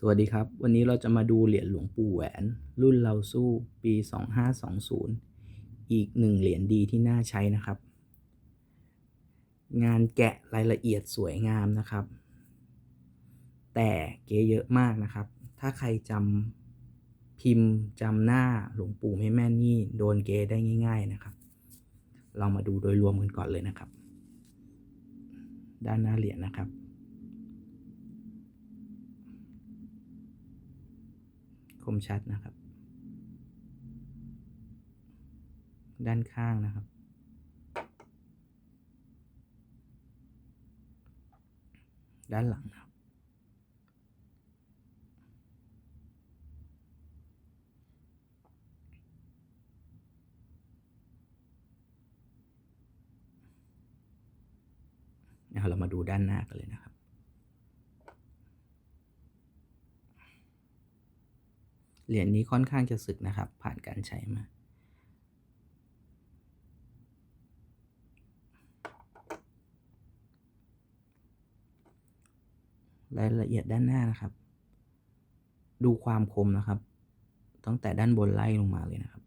สวัสดีครับ วันนี้เราจะมาดูเหรียญหลวงปู่แหวน รุ่นเราสู้ปี 2520 อีกหนึ่งเหรียญดีที่น่าใช้นะครับ งานแกะรายละเอียดสวยงามนะครับ แต่เก๋เยอะมากนะครับ ถ้าใครจำพิมพ์จำหน้าหลวงปู่ไม่แม่นนี่โดนเก๋ได้ง่าย ๆนะครับ เรามาดูโดยรวมกันก่อนเลยนะครับ ด้านหน้าเหรียญนะครับ ค มชัดนะครับ ด้านข้างนะครับ ด้านหลังนะครับเรามาดูด้านหน้ากันเลยนะครับ เหรียญนี้ค่อนข้างจะสึกนะครับ ผ่านการใช้มา รายละเอียดด้านหน้านะครับ ดูความคมนะครับ ตั้งแต่ด้านบนไล่ลงมาเลยนะครับ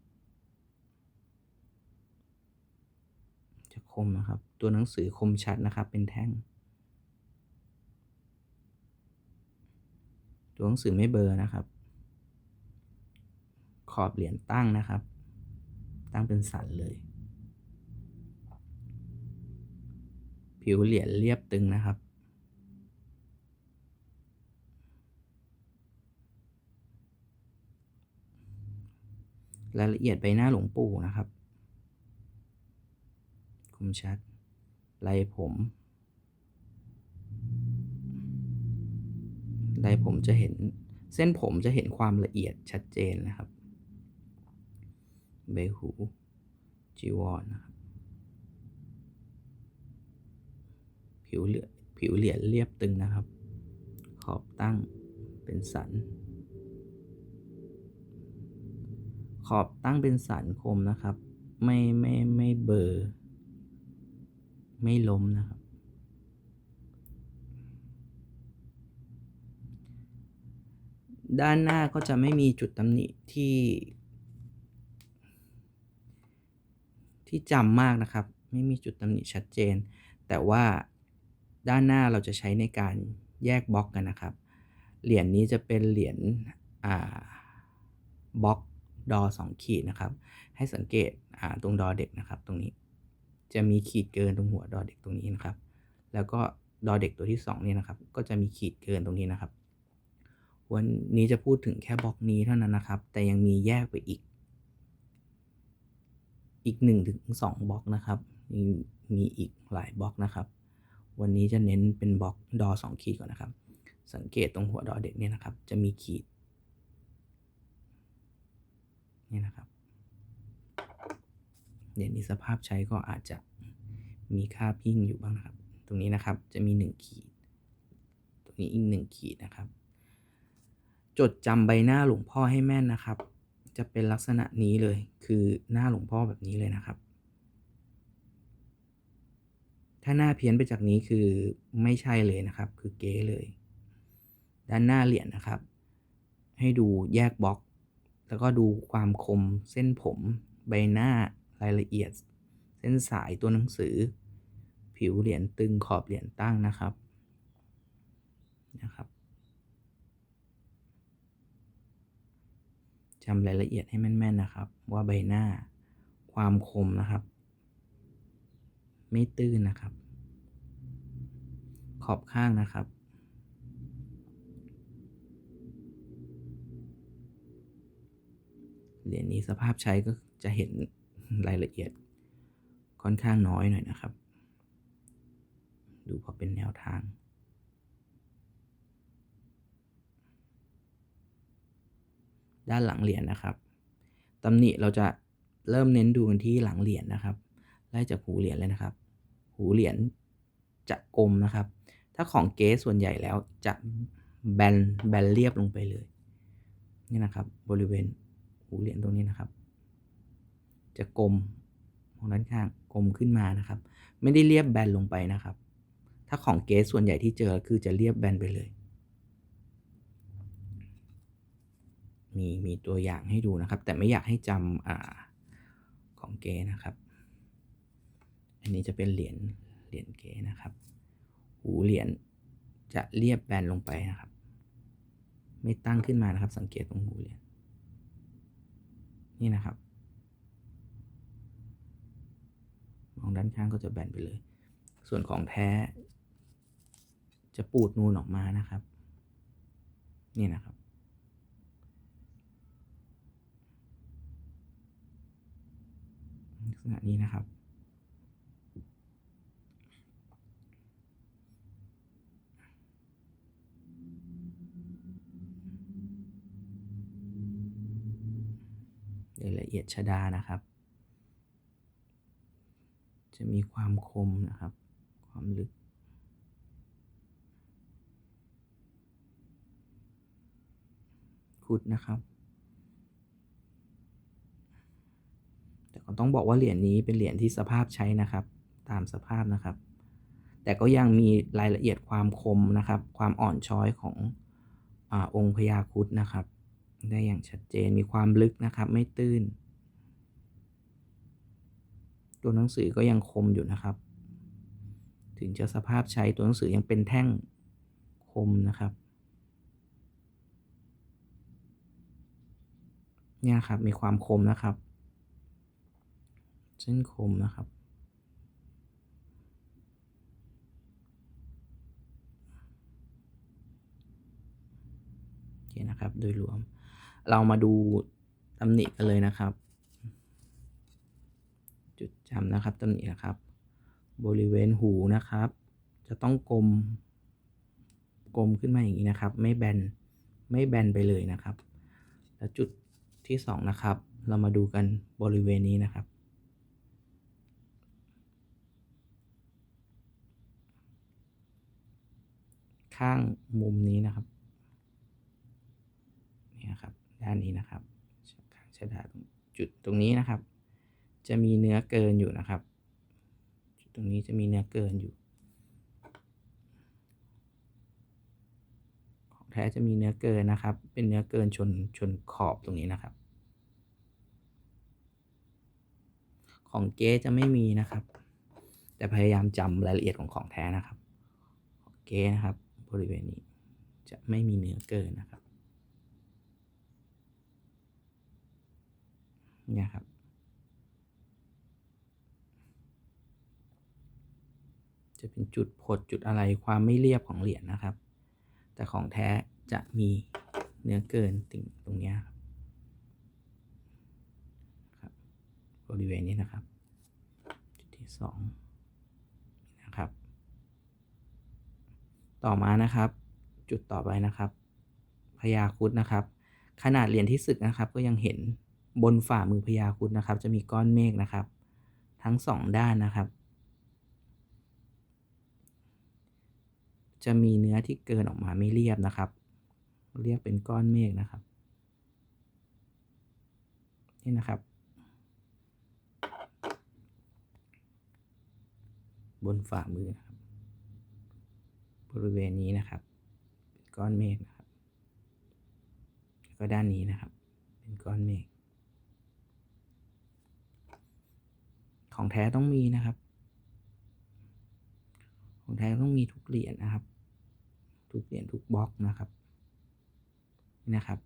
จะคมนะครับ ตัวหนังสือคมชัดนะครับ เป็นแท่ง ตัวหนังสือไม่เบอร์นะครับ ขอบเหรียญตั้งนะครับ ตั้งเป็นสันเลย ผิวเหรียญเรียบตึงนะครับ รายละเอียดใบหน้าหลวงปู่นะครับ คมชัดลายผมลายผมจะเห็นเส้นผมจะเห็นความละเอียดชัดเจนนะครับ ใบหูจีวรนนะครับผิวเหลือผิวเหรียญเรียบตึงนะครับ ขอบตั้งเป็นสัน ขอบตั้งเป็นสันคมนะครับ ไม่ไม่ไม่เบอร์ ไม่ล้มนะครับ ด้านหน้าก็จะไม่มีจุดตำหนิที่ ที่จำมากนะครับ ไม่มีจุดตำหนิชัดเจน แต่ว่าด้านหน้าเราจะใช้ในการแยกบล็อกกันนะครับ เหรียญนี้จะเป็นเหรียญบล็อกดอสองขีดนะครับ ให้สังเกตตรงดอเด็กนะครับ ตรงนี้จะมีขีดเกินตรงหัวดอเด็กตรงนี้นะครับ แล้วก็ดอเด็กตัวที่2นี่นะครับ ก็จะมีขีดเกินตรงนี้นะครับ วันนี้จะพูดถึงแค่บล็อกนี้เท่านั้นนะครับ แต่ยังมีแยกไปอีก อีก1ถึง2บล็อกนะครับมีมีอีกหลายบล็อกนะครับ วันนี้จะเน้นเป็นบล็อกดอ2ขีดก่อนนะครับ สังเกตตรงหัวดอเด็กเนี่ยนะครับ จะมีขีดนี่นะครับเหรียญนี้สภาพใช้ก็อาจจะมีค่าพิ้งอยู่บ้างนะครับ ตรงนี้นะครับจะมี 1 ขีด ตรงนี้อีก 1 ขีดนะครับ จดจำใบหน้าหลวงพ่อให้แม่นนะครับ จะเป็นลักษณะนี้เลย คือหน้าหลวงพ่อแบบนี้เลยนะครับ ถ้าหน้าเพี้ยนไปจากนี้คือไม่ใช่เลยนะครับ คือเก๊เลย ด้านหน้าเหรียญนะครับ ให้ดูแยกบล็อก แล้วก็ดูความคมเส้นผม ใบหน้ารายละเอียด เส้นสายตัวหนังสือ ผิวเหรียญตึงขอบเหรียญตั้งนะครับนะครับ จำรายละเอียดให้แม่นๆนะครับ ว่าใบหน้า ความคมนะครับ ไม่ตื้นนะครับ ขอบข้างนะครับ เหรียญนี้สภาพใช้ก็จะเห็นรายละเอียดค่อนข้างน้อยหน่อยนะครับ ดูพอเป็นแนวทาง ด้านหลังเหรียญนะครับตำหนิเราจะเริ่มเน้นดูกันที่หลังเหรียญนะครับ ไล่จากหูเหรียญเลยนะครับ หูเหรียญจะกลมนะครับ ถ้าของเก๊ส่วนใหญ่แล้วจะแบนแบนเรียบลงไปเลยนี่นะครับ บริเวณหูเหรียญตรงนี้นะครับ จะกลมของด้านข้างกลมขึ้นมานะครับ ไม่ได้เรียบแบนลงไปนะครับ ถ้าของเกสส่วนใหญ่ที่เจอคือจะเรียบแบนไปเลย มีมีตัวอย่างให้ดูนะครับ แต่ไม่อยากให้จำอ่าของเก๋นะครับ อันนี้จะเป็นเหรียญเหรียญเก๋นะครับ หูเหรียญจะเรียบแบนลงไปนะครับ ไม่ตั้งขึ้นมานะครับ สังเกตตรงหูเหรียญนี่นะครับ มองด้านข้างก็จะแบนไปเลย ส่วนของแท้ จะปูดนูนออกมานะครับ นี่นะครับ ลัก ษณะนี้นะครับ รายละเอียดชดานะครับ จะมีความคมนะครับ ความลึกคุดนะครับ ต้องบอกว่าเหรียญนี้เป็นเหรียญที่สภาพใช้นะครับ ตามสภาพนะครับ แต่ก็ยังมีรายละเอียดความคมนะครับ ความอ่อนช้อยของอองค์พญาคุดนะครับ ได้อย่างชัดเจนมีความลึกนะครับ ไม่ตื้น ตัวหนังสือก็ยังคมอยู่นะครับ ถึงจะสภาพใช้ตัวหนังสือยังเป็นแท่งคมนะครับเนี่ยครับมีความคมนะครับ เส้นคมนะครับ โอเคนะครับ โดยรวม เรามาดูตำหนิกันเลยนะครับ จุดจำนะครับตำหนินะครับ บริเวณหูนะครับ จะต้องกลม กลมขึ้นมาอย่างนี้นะครับ ไม่แบน ไม่แบนไปเลยนะครับ แล้วจุดที่สองนะครับ เรามาดูกันบริเวณนี้นะครับ ข้างมุมนี้นะครับนี่นะครับด้านนี้นะครับข้างชะดาตรงจุดตรงนี้นะครับ จะมีเนื้อเกินอยู่นะครับ จุดตรงนี้จะมีเนื้อเกินอยู่ ของแท้จะมีเนื้อเกินนะครับ เป็นเนื้อเกินชนชนขอบตรงนี้นะครับ ของเก๊จะไม่มีนะครับ แต่พยายามจำรายละเอียดของของแท้นะครับ ของเก๊นะครับ บริเวณนี้ จะไม่มีเนื้อเกินนะครับเนี่ยครับ จะเป็นจุดพดจุดอะไรความไม่เรียบของเหรียญนะครับ แต่ของแท้จะมีเนื้อเกินติ่งตรงนี้ครับ บริเวณนี้นะครับ จุดที่สองนะครับ ต่อมานะครับ จุดต่อไปนะครับพญาครุดนะครับ ขนาดเหรียญที่ศึกนะครับ ก็ยังเห็นบนฝ่ามือพญาครุดนะครับ จะมีก้อนเมฆนะครับ ทั้งสองด้านนะครับ จะมีเนื้อที่เกินออกมาไม่เรียบนะครับ เรียกเป็นก้อนเมฆนะครับ นี่นะครับ บนฝ่ามือนะครับ บริเวณนี้นะครับ เป็นก้อนเมฆนะครับ แล้วก็ด้านนี้นะครับ เป็นก้อนเมฆของแท้ต้องมีนะครับ ของแท้ต้องมีทุกเหรียญนะครับ ทุกเหรียญทุกบล็อกนะครับนี่นะครับ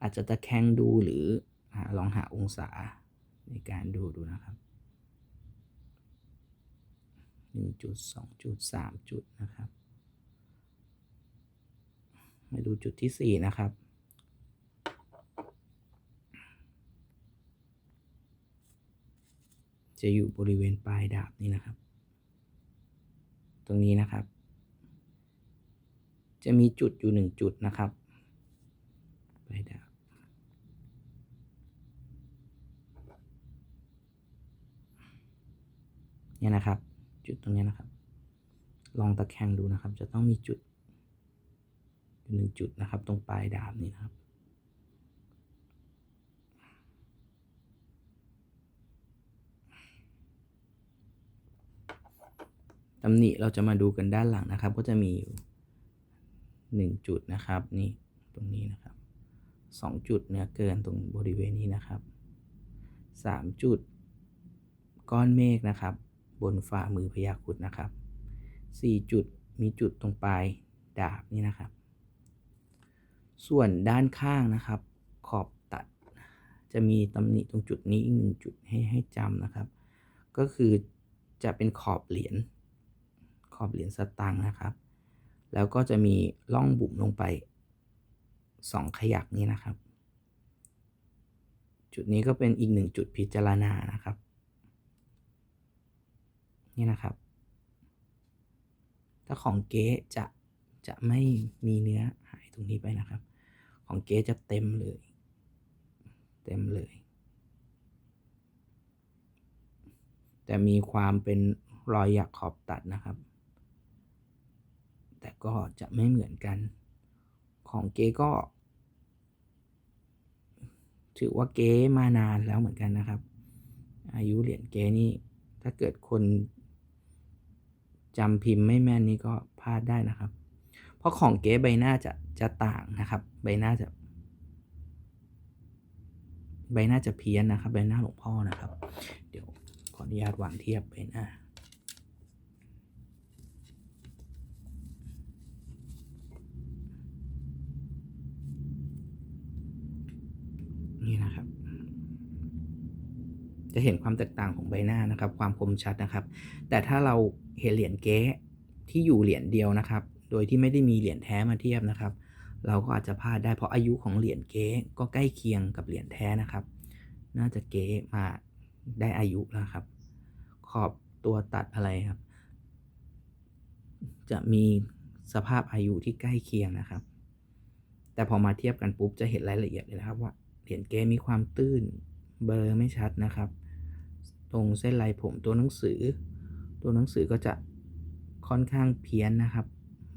อาจจะตะแคงดูหรือลองหาองศาในการดูดูนะครับหนึ่งจุดสองจุดสามจุดนะครับ มาดูจุดที่สี่นะครับ จะอยู่บริเวณปลายดาบนี้นะครับ ตรงนี้นะครับ จะมีจุดอยู่หนึ่งจุดนะครับปลายดาบเนี่ยนะครับ จุดตรงนี้นะครับ ลองตะแคงดูนะครับ จะต้องมีจุด หนึ่งจุดนะครับ ตรงปลายดาบนี้นะครับ ตำหนิเราจะมาดูกันด้านหลังนะครับ ก็จะมีอยู่หนึ่งจุดนะครับนี่ตรงนี้นะครับสองจุดเนื้อเกินตรงบริเวณนี้นะครับสามจุด ก้อนเมฆนะครับ บนฝ่ามือพญาครุดนะครับสี่จุดมีจุดตรงปลายดาบนี่นะครับ ส่วนด้านข้างนะครับ ขอบตัด จะมีตำหนิตรงจุดนี้อีกหนึ่งจุดให้ให้จำนะครับ ก็คือจะเป็นขอบเหรียญขอบเหรียญสตังค์นะครับ แล้วก็จะมีร่องบุ๋มลงไปสองขยักนี้นะครับ จุดนี้ก็เป็นอีกหนึ่งจุดพิจารณานะครับ นี่นะครับ ถ้าของเก๊จะจะไม่มีเนื้อหายตรงนี้ไปนะครับ ของเก๊จะเต็มเลย เต็มเลย แต่มีความเป็นรอยหยักขอบตัดนะครับ แต่ก็จะไม่เหมือนกัน ของเก๊ก็ ถือว่าเก๊มานานแล้วเหมือนกันนะครับ อายุเหรียญเก๊นี่ถ้าเกิดคนจำพิมพ์ไม่แม่นนี่ก็พลาดได้นะครับ เพราะของเก๊ใบหน้าจะจะต่างนะครับ ใบหน้าจะ ใบหน้าจะเพี้ยนนะครับ ใบหน้าหลวงพ่อนะครับ เดี๋ยวขออนุญาตวางเทียบใบหน้านี่นะครับ จะเห็นความแตกต่างของใบหน้านะครับ ความคมชัดนะครับ แต่ถ้าเราเห็นเหรียญเก๊ที่อยู่เหรียญเดียวนะครับ โดยที่ไม่ได้มีเหรียญแท้มาเทียบนะครับ เราก็อาจจะพลาดได้เพราะอายุของเหรียญเก๊ก็ใกล้เคียงกับเหรียญแท้นะครับ น่าจะเก๊มาได้อายุแล้วครับ ขอบตัวตัดอะไรครับ จะมีสภาพอายุที่ใกล้เคียงนะครับ แต่พอมาเทียบกันปุ๊บจะเห็นรายละเอียดเลยนะครับ ว่าเหรียญเก๊มีความตื้นเบลอไม่ชัดนะครับ ตรงเส้นลายผมตัวหนังสือ ตัวหนังสือก็จะค่อนข้างเพี้ยนนะครับ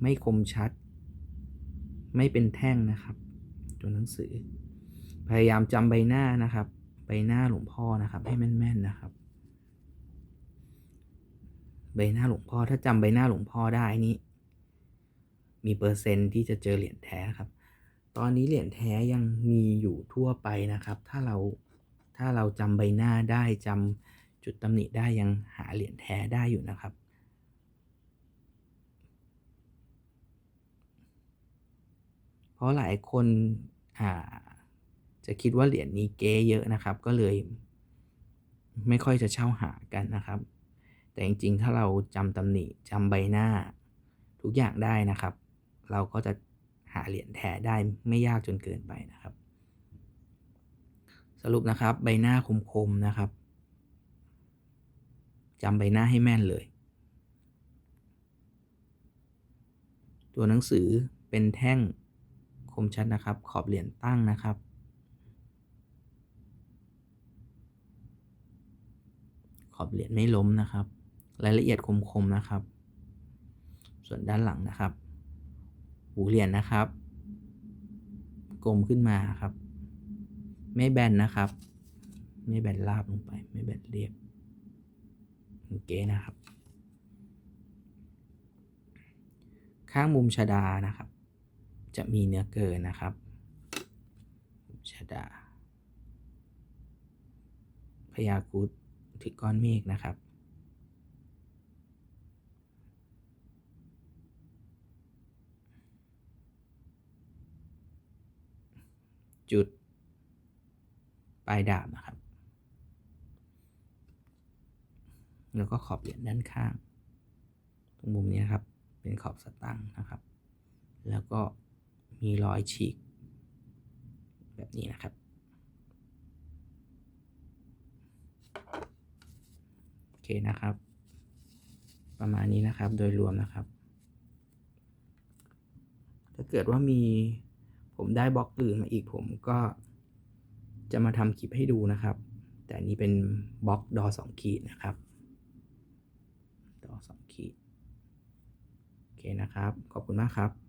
ไม่คมชัด ไม่เป็นแท่งนะครับ ตัวหนังสือ พยายามจำใบหน้านะครับ ใบหน้าหลวงพ่อนะครับ ให้แม่นๆนะครับ ใบหน้าหลวงพ่อถ้าจำใบหน้าหลวงพ่อได้นี่มีเปอร์เซ็นต์ที่จะเจอเหรียญแท้ครับ ตอนนี้เหรียญแท้ยังมีอยู่ทั่วไปนะครับ ถ้าเราถ้าเราจำใบหน้าได้จำจุดตำหนิได้ยังหาเหรียญแท้ได้อยู่นะครับ เพ ราะหลายคนอ่าจะคิดว่าเหรียญนี้เก๊เยอะนะครับ ก็เลยไม่ค่อยจะเช่าหากันนะครับ แต่จริงๆ ถ้าเราจำตำหนิจำใบหน้า ทุกอย่างได้นะครับ เราก็จะหาเหรียญแท้ได้ไม่ยากจนเกินไปนะครับ สรุปนะครับใบหน้าคมๆนะครับจำใบหน้าให้แม่นเลย ตัวหนังสือเป็นแท่ง คมชัดนะครับ ขอบเหรียญตั้งนะครับ ขอบเหรียญไม่ล้มนะครับ รายละเอียดคมๆนะครับ ส่วนด้านหลังนะครับ หูเหรียญนะครับ กลมขึ้นมาครับ ไม่แบนนะครับ ไม่แบนราบลงไป ไม่แบนเรียบโอเคนะครับ ข้างมุมชดานะครับ จะมีเนื้อเกินนะครับชาดาพยาครุดถือก้อนเมฆนะครับจุด ปลายดาบนะครับ แล้วก็ขอบเหรียญด้านข้าง ตรงมุมนี้นะครับ เป็นขอบสตังค์นะครับ แล้วก็ มีรอยฉีก แบบนี้นะครับ โอเคนะครับ ประมาณนี้นะครับโดยรวมนะครับ ถ้าเกิดว่ามีผมได้บล็อกอื่นมาอีกผมก็จะมาทำคลิปให้ดูนะครับ แต่นนี้เป็นบล็อกดอสองขีดนะครับดอสองขีด โอเคนะครับ ขอบคุณมากครับ